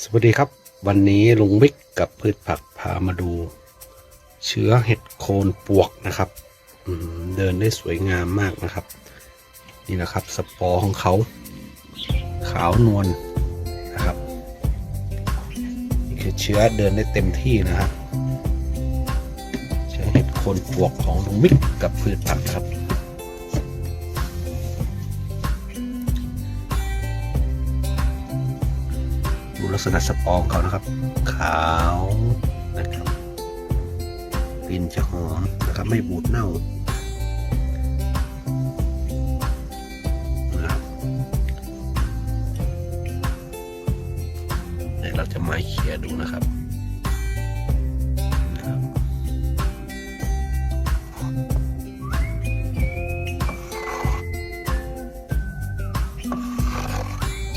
สวัสดีครับ วันนี้ลุงวิกกับพืชผักพามาดู เชื้อเห็ดโคนปวกนะครับเดินได้สวยงามมากนะครับ นี่นะครับสปอร์ของเขา ขาวนวลนะครับนี่คือเชื้อเดินได้เต็มที่นะครับเชื้อเห็ดโคนปวกของลุงวิกกับพืชผักครับ ดูลักษณะสปองเขานะครับ ขาวนะครับกลิ่นจะหอมนะครับไม่บูดเน่านะครับเราจะไม้เขี่ยดูนะครับ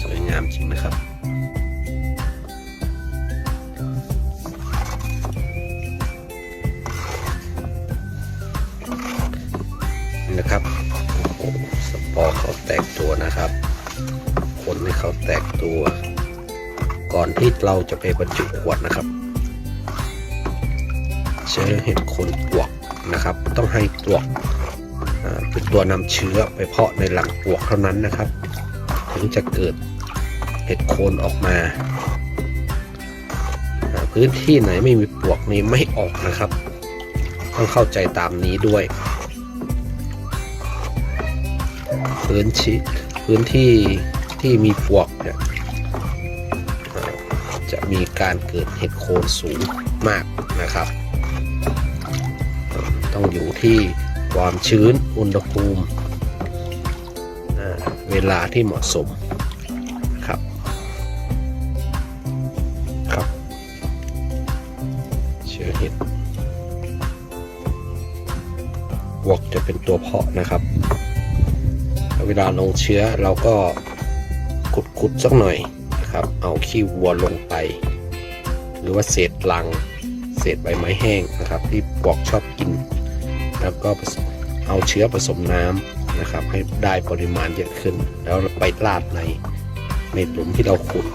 สวยงามจริงนะครับ นะครับโอ้โหสปอร์เขาแตกตัวนะครับ คนให้เขาแตกตัว ก่อนที่เราจะไปบรรจุขวดนะครับเชื้อเห็ดโคนปลวกนะครับ ต้องให้ปลวกเป็นตัวนำเชื้อไปเพาะในหลังปลวกเท่านั้นนะครับ ถึงจะเกิดเห็ดโคนออกมาอ่าพื้นที่ไหนไม่มีปลวกนี้ไม่ออกนะครับ ต้องเข้าใจตามนี้ด้วย พื้นที่พื้นที่ที่มีปวกเนี่ยจะมีการเกิดเห็ดโคนสูงมากนะครับ ต้องอยู่ที่ความชื้นอุณหภูมิเวลาที่เหมาะสมครับครับเชื้อเห็ดปลวกจะเป็นตัวเพาะนะครับ เวลาลงเชื้อเราก็ขุดๆสักหน่อยนะครับ เอาขี้วัวลงไป หรือว่าเศษลัง เศษใบไม้แห้งนะครับ ที่ปอกชอบกิน แล้วก็เอาเชื้อผสมน้ำนะครับ ให้ได้ปริมาณเยอะขึ้น แล้วไปลาดในในหลุมที่เราขุด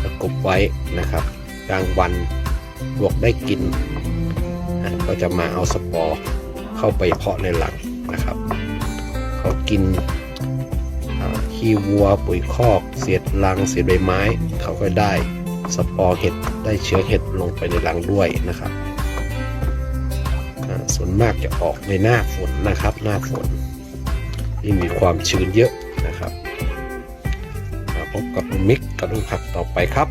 แล้วกบไว้นะครับกลางวันบวกได้กิน ก็จะมาเอาสปอร์เข้าไปเพาะในหลังนะครับ เขากินขี้วัวปุ๋ยคอกเศษรังเศษใบไม้ เขาก็ได้สปอร์เห็ดได้เชื้อเห็ดลงไปในรังด้วยนะครับส่วนมากจะออกในหน้าฝนนะครับ หน้าฝนที่มีความชื้นเยอะนะครับพบกับมิกกับลุงผักต่อไปครับ